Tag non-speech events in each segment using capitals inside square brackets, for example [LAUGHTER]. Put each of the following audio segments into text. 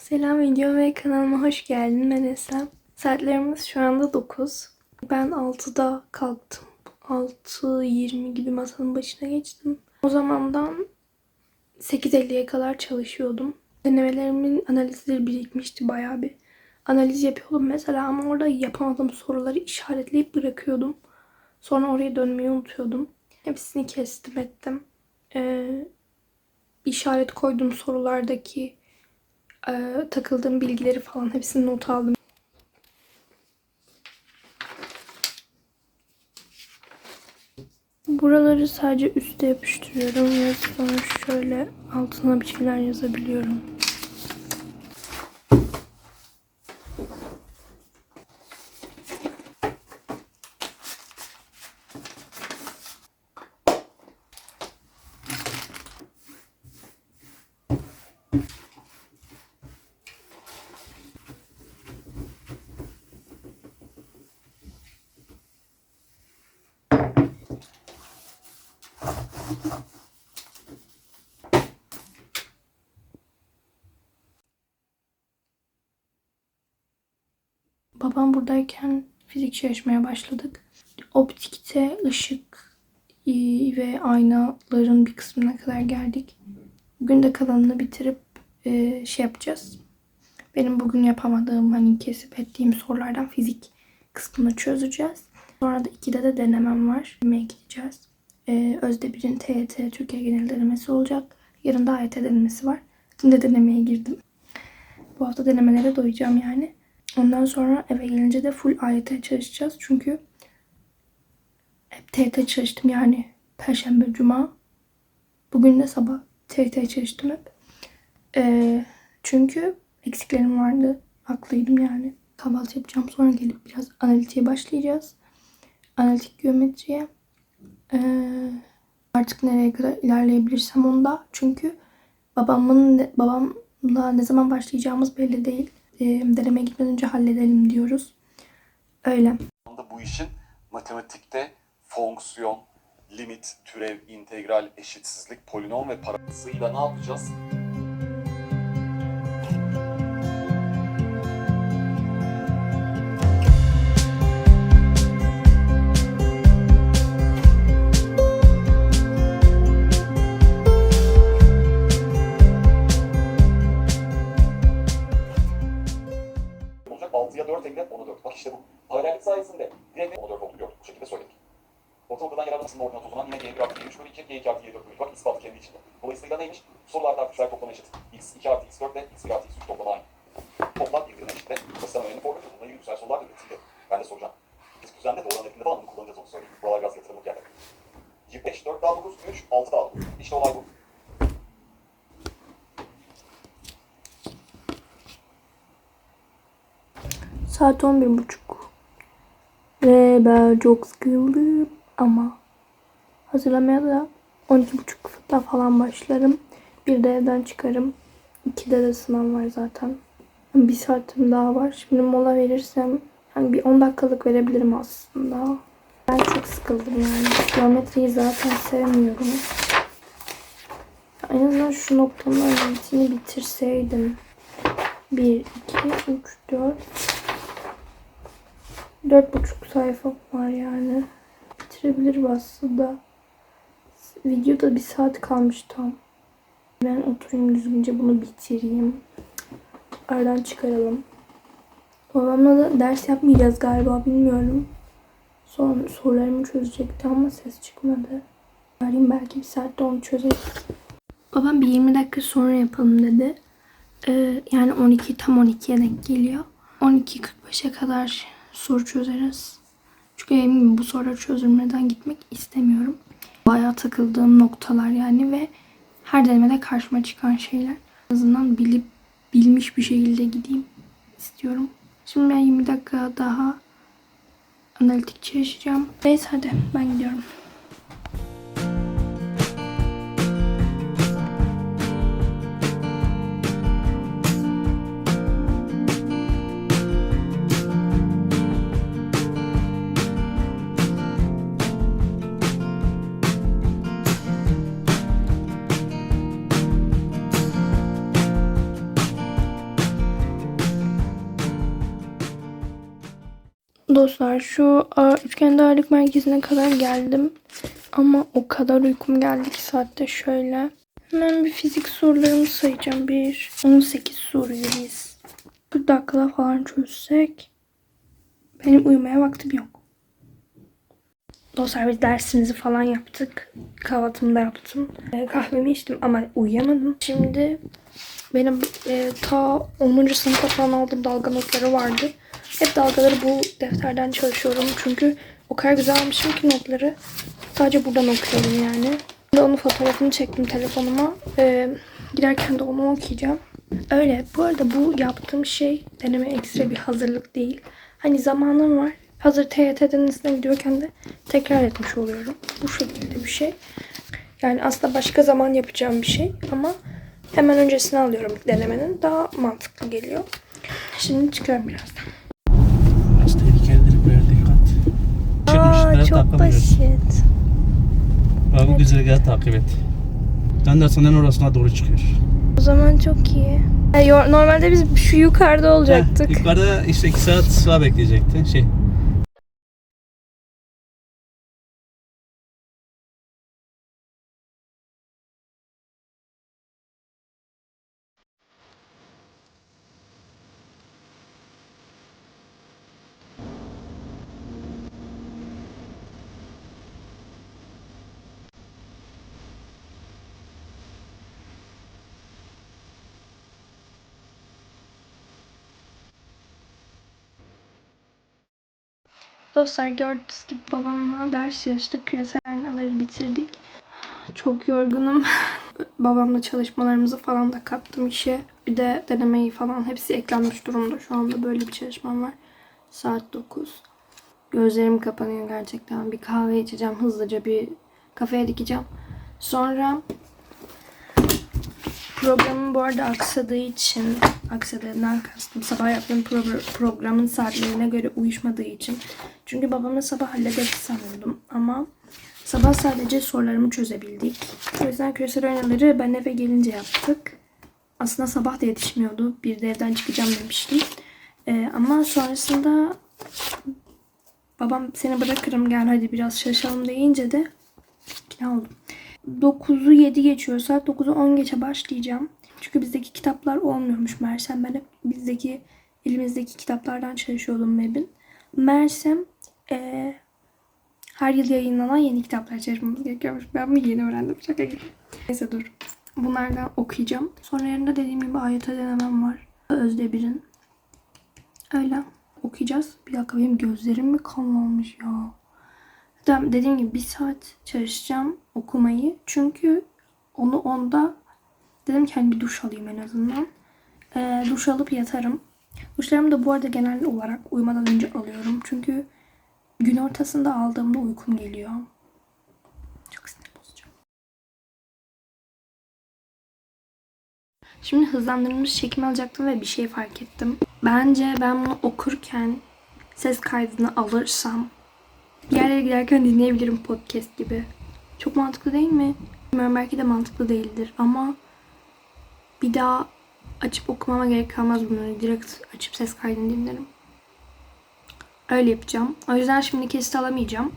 Selam video ve kanalıma hoş geldin. Ben Eslem. Saatlerimiz şu anda 9. Ben 6'da kalktım. 6.20 gibi masanın başına geçtim. O zamandan 8.50'ye kadar çalışıyordum. Denemelerimin analizleri birikmişti bayağı bir. Analiz yapıyordum mesela ama orada yapamadığım soruları işaretleyip bırakıyordum. Sonra oraya dönmeyi unutuyordum. Hepsini kestim ettim. Ee, işaret koyduğum sorulardaki e, takıldığım bilgileri falan hepsini not aldım. Buraları sadece üste yapıştırıyorum ve sonra şöyle altına bir şeyler yazabiliyorum. Babam buradayken fizik çalışmaya başladık. Optikte ışık e, ve aynaların bir kısmına kadar geldik. Bugün de kalanını bitirip e, şey yapacağız. Benim bugün yapamadığım hani kesip ettiğim sorulardan fizik kısmını çözeceğiz. Sonra da ikide de denemem var. Denemeye gideceğiz. E, Özdebir'in TYT Türkiye Genel Denemesi olacak. Yarın da AYT denemesi var. Dün de denemeye girdim. Bu hafta denemelere doyacağım yani. Ondan sonra eve gelince de full AYT çalışacağız. Çünkü hep TYT çalıştım yani. Perşembe, Cuma. Bugün de sabah TYT çalıştım hep. Ee, çünkü eksiklerim vardı. Haklıydım yani. Kahvaltı yapacağım. Sonra gelip biraz analitiğe başlayacağız. Analitik geometriye. Ee, artık nereye kadar ilerleyebilirsem onda. Çünkü babamın babamla ne zaman başlayacağımız belli değil e, denemeye gitmeden önce halledelim diyoruz. Öyle. bu işin matematikte fonksiyon, limit, türev, integral, eşitsizlik, polinom ve parasıyla ne yapacağız? Orta noktadan yararlanmasının ordinat o zaman yine g1 artı g3 bölü 2, g2 artı g4 bölü 3. Bak ispatı kendi içinde. Dolayısıyla neymiş? Sorularda artışlar toplamı eşit. x2 artı x4 ile x1 artı x3 toplamı aynı. Toplam birbirine eşit. Basit ama önemli formül. Bununla ilgili güzel sorular da. Ben de soracağım. Biz düzende doğru örnekinde falan bunu kullanacağız onu söyleyeyim. Buralar biraz yatırımlık yerler. 25, 4 daha 9, 3, 6 daha 9. İşte olay bu. Saat 11.30. Ve ben çok sıkıldım ama hazırlamaya da 12.30'da falan başlarım. Bir de evden çıkarım. 2'de de sınav var zaten. Bir saatim daha var. Şimdi mola verirsem hani bir 10 dakikalık verebilirim aslında. Ben çok sıkıldım yani. Geometriyi zaten sevmiyorum. En azından şu noktanın öğrentisini bitirseydim. 1, 2, 3, 4, Dört buçuk sayfa var yani. Bitirebilirim aslında. Videoda bir saat kalmış tam. Ben oturayım düzgünce bunu bitireyim. Aradan çıkaralım. Babamla da ders yapmayacağız galiba bilmiyorum. Son sorularımı çözecekti ama ses çıkmadı. Arayayım belki bir saatte onu çözeriz. Babam bir 20 dakika sonra yapalım dedi. Ee, yani 12 tam 12'ye denk geliyor. 12.45'e kadar soru çözeriz. Çünkü gibi bu soruları çözülmeden gitmek istemiyorum. Bayağı takıldığım noktalar yani ve her denemede karşıma çıkan şeyler. En azından bilip bilmiş bir şekilde gideyim istiyorum. Şimdi ben 20 dakika daha analitik çalışacağım. Neyse hadi ben gidiyorum. Dostlar şu a, üçgen ağırlık merkezine kadar geldim. Ama o kadar uykum geldi ki saatte şöyle. Hemen bir fizik sorularımı sayacağım. 1, 18 soruyu biz. 40 dakikada falan çözsek. Benim uyumaya vaktim yok. Dostlar biz dersimizi falan yaptık. Kahvaltımı da yaptım. Kahvemi içtim ama uyuyamadım. Şimdi benim e, ta 10. sınıfta falan aldığım dalga notları vardı. Hep dalgaları bu defterden çalışıyorum. Çünkü o kadar güzel almışım ki notları. Sadece buradan okuyorum yani. Şimdi onun fotoğrafını çektim telefonuma. E, giderken de onu okuyacağım. Öyle. Bu arada bu yaptığım şey deneme ekstra bir hazırlık değil. Hani zamanım var. Hazır TYT'den üstüne gidiyorken de tekrar etmiş oluyorum. Bu şekilde bir şey. Yani aslında başka zaman yapacağım bir şey ama hemen öncesine alıyorum denemenin. Daha mantıklı geliyor. Şimdi çıkıyorum birazdan. Biraz tehlikelidir dikkat. Çıkmışlara takamıyoruz. Abi güzergahı takip et. Anderson'un orasına doğru çıkıyor. O zaman çok iyi. Yo- Normalde biz şu yukarıda olacaktık. Heh, yukarıda işte 2 saat sıra bekleyecekti. Şey, Dostlar gördüğünüz gibi babamla ders çalıştık. Küresel aynaları bitirdik. Çok yorgunum. [LAUGHS] Babamla çalışmalarımızı falan da kattım işe. Bir de denemeyi falan hepsi eklenmiş durumda. Şu anda böyle bir çalışmam var. Saat 9. Gözlerim kapanıyor gerçekten. Bir kahve içeceğim. Hızlıca bir kafeye dikeceğim. Sonra Programım bu arada aksadığı için, aksadığından kastım sabah yaptığım pro- programın saatlerine göre uyuşmadığı için. Çünkü babamla sabah hallederiz sanıyordum ama sabah sadece sorularımı çözebildik. O yüzden küresel oyunları ben eve gelince yaptık. Aslında sabah da yetişmiyordu. Bir de evden çıkacağım demiştim. Ee, ama sonrasında babam seni bırakırım gel hadi biraz çalışalım deyince de ikna oldum. 9'u 7 geçiyor. Saat 9'u 10 geçe başlayacağım. Çünkü bizdeki kitaplar olmuyormuş Mersem. Ben hep bizdeki elimizdeki kitaplardan çalışıyordum MEB'in. Mersem eee, her yıl yayınlanan yeni kitaplar çalışmamız gerekiyormuş. Ben bunu yeni öğrendim. Şaka gibi. Neyse dur. Bunlardan okuyacağım. Sonra yarın da dediğim gibi AYT denemem var. Özde birin. Öyle. Okuyacağız. Bir dakika benim gözlerim mi kanlanmış ya? Dem- Dediğim gibi bir saat çalışacağım okumayı. Çünkü onu onda dedim ki hani bir duş alayım en azından. Ee, duş alıp yatarım. Duşlarımı da bu arada genel olarak uyumadan önce alıyorum. Çünkü gün ortasında aldığımda uykum geliyor. Çok sinir bozucu. Şimdi hızlandırılmış çekim alacaktım ve bir şey fark ettim. Bence ben bunu okurken ses kaydını alırsam bir yerlere giderken dinleyebilirim podcast gibi. Çok mantıklı değil mi? Bilmiyorum belki de mantıklı değildir ama bir daha açıp okumama gerek kalmaz bunları. Direkt açıp ses kaydını dinlerim. Öyle yapacağım. O yüzden şimdi kesit alamayacağım.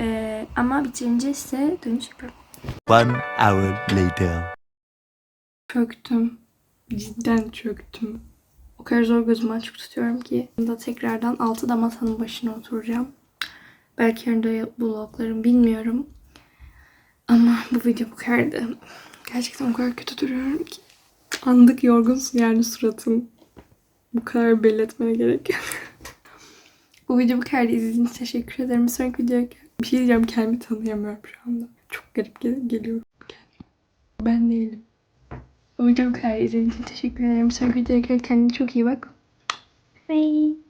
Ee, ama bitirince size dönüş yaparım. One hour later. Çöktüm. Cidden çöktüm. O kadar zor gözümü açık tutuyorum ki. Şimdi tekrardan altıda masanın başına oturacağım. Belki yarın da vloglarım bilmiyorum. Ama bu video bu kadardı. Gerçekten o kadar kötü duruyorum ki. Andık yorgunsun yani suratın. Bu kadar belli etmene gerek yok. [LAUGHS] bu video bu kadar izlediğiniz için teşekkür ederim. Sonraki videoya bir şey diyeceğim kendimi tanıyamıyorum şu anda. Çok garip gel- geliyor. Ben değilim. Bu video bu kadar izlediğiniz için teşekkür ederim. Sonraki videoya kadar kendine çok iyi bak. Bye.